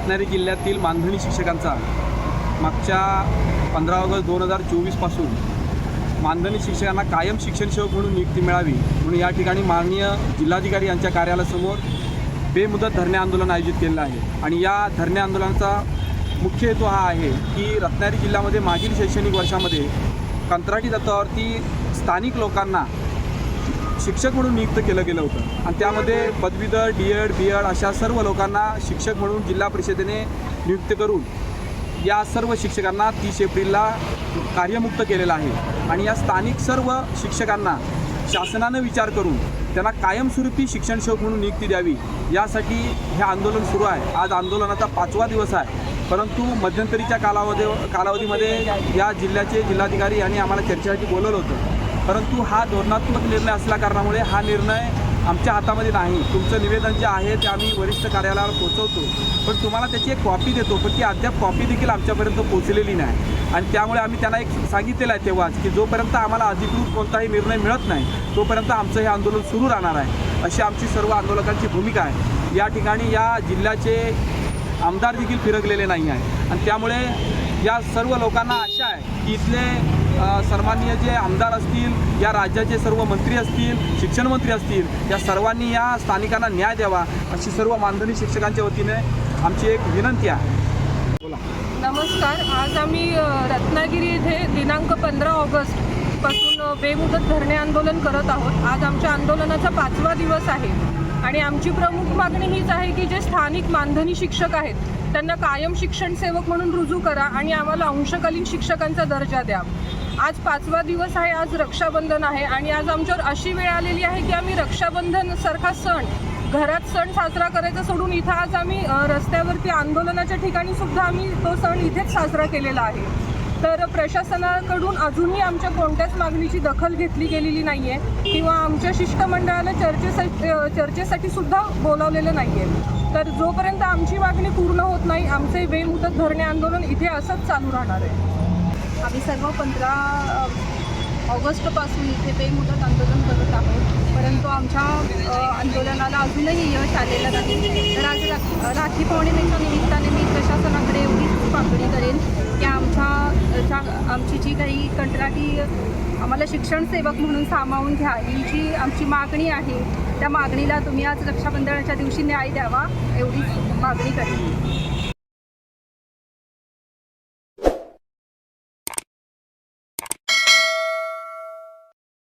रत्नागिरी जिल्ह्यातील मानधनी शिक्षकांचा मागच्या पंधरा ऑगस्ट दोन हजार चोवीसपासून मानधनी शिक्षकांना कायम शिक्षण सेवक म्हणून नियुक्ती मिळावी म्हणून या ठिकाणी माननीय जिल्हाधिकारी यांच्या कार्यालयासमोर बेमुदत धरणे आंदोलन आयोजित केलेलं आहे. आणि या धरणे आंदोलनाचा मुख्य हेतू हा आहे की रत्नागिरी जिल्ह्यामध्ये मागील शैक्षणिक वर्षामध्ये कंत्राटी तत्वावरती स्थानिक लोकांना शिक्षक म्हणून नियुक्त केलं गेलं होतं. आणि त्यामध्ये पदवीधर डी एड बी एड अशा सर्व लोकांना शिक्षक म्हणून जिल्हा परिषदेने नियुक्त करून या सर्व शिक्षकांना तीस एप्रिलला कार्यमुक्त केलेलं आहे. आणि या स्थानिक सर्व शिक्षकांना शासनानं विचार करून त्यांना कायमस्वरूपी शिक्षण सेवक म्हणून नियुक्ती द्यावी. यासाठी हे आंदोलन सुरू आहे. आज आंदोलनाचा पाचवा दिवस आहे. परंतु मध्यंतरीच्या कालावधी कालावधीमध्ये या जिल्ह्याचे जिल्हाधिकारी यांनी आम्हाला चर्चेसाठी बोलवलं होतं. परंतु हा धोरणात्मक निर्णय असल्या कारणामुळे हा निर्णय आमच्या हातामध्ये नाही. तुमचं निवेदन जे आहे ते आम्ही वरिष्ठ कार्यालयावर पोहोचवतो. पण तुम्हाला त्याची एक कॉपी देतो पण ती अद्याप कॉपी देखील आमच्यापर्यंत पोहोचलेली नाही. आणि त्यामुळे आम्ही त्यांना एक सांगितलेलं आहे तेव्हाच की जोपर्यंत आम्हाला अधिकृत कोणताही निर्णय मिळत नाही तोपर्यंत आमचं हे आंदोलन सुरू राहणार आहे. अशी आमची सर्व आंदोलकांची भूमिका आहे. या ठिकाणी या जिल्ह्याचे आमदार देखील फिरकलेले नाही आहे आणि त्यामुळे या सर्व लोकांना आशा आहे की इथले सन्माननीय जे आमदार असतील या राज्याचे सर्व मंत्री असतील शिक्षणमंत्री असतील या सर्वांनी या स्थानिकांना न्याय द्यावा अशी सर्व मानधनी शिक्षकांच्या वतीने आमची एक विनंती आहे. बोला. नमस्कार. आज आम्ही रत्नागिरी येथे दिनांक पंधरा ऑगस्टपासून बेमुदत धरणे आंदोलन करत आहोत. आज आमच्या आंदोलनाचा पाचवा दिवस आहे आणि आमची प्रमुख मागणी हीच आहे की जे स्थानिक मानधनी शिक्षक आहेत त्यांना कायम शिक्षण सेवक म्हणून रुजू करा आणि आम्हाला अंशकालीन शिक्षकांचा दर्जा द्या. आज पाचवा दिवस आहे आज रक्षाबंधन आहे आणि आज आमच्यावर अशी वेळ आलेली आहे की आम्ही रक्षाबंधन सारखा सण घरात सण साजरा करायचा सोडून इथं आज आम्ही रस्त्यावरती आंदोलनाच्या ठिकाणी सुद्धा आम्ही तो सण इथेच साजरा केलेला आहे. तर प्रशासनाकडून अजूनही आमच्या कोणत्याच मागणीची दखल घेतली गेलेली नाही आहे किंवा आमच्या शिष्टमंडळाला चर्चेसाठी चर्चेसाठी सुद्धा बोलावलेलं नाही आहे तर जोपर्यंत आमची मागणी पूर्ण होत नाही आमचे बेमुदत धरणे आंदोलन इथे असंच चालू राहणार आहे. आम्ही सर्व पंधरा ऑगस्टपासून इथे बेमुदत आंदोलन करत आहोत. परंतु आमच्या आंदोलनाला अजूनही यश आलेलं नाही. तर आज रा राखी पौर्णिमेच्या निमित्ताने मी प्रशासनाकडे एवढीच मागणी करेन की आमच्या ज्या आमची जी काही कंत्राटी आम्हाला शिक्षण सेवक म्हणून सामावून घ्या. ही जी आमची मागणी आहे त्या मागणीला तुम्ही आज रक्षाबंधनाच्या दिवशी न्याय द्यावा एवढीच मागणी करेन.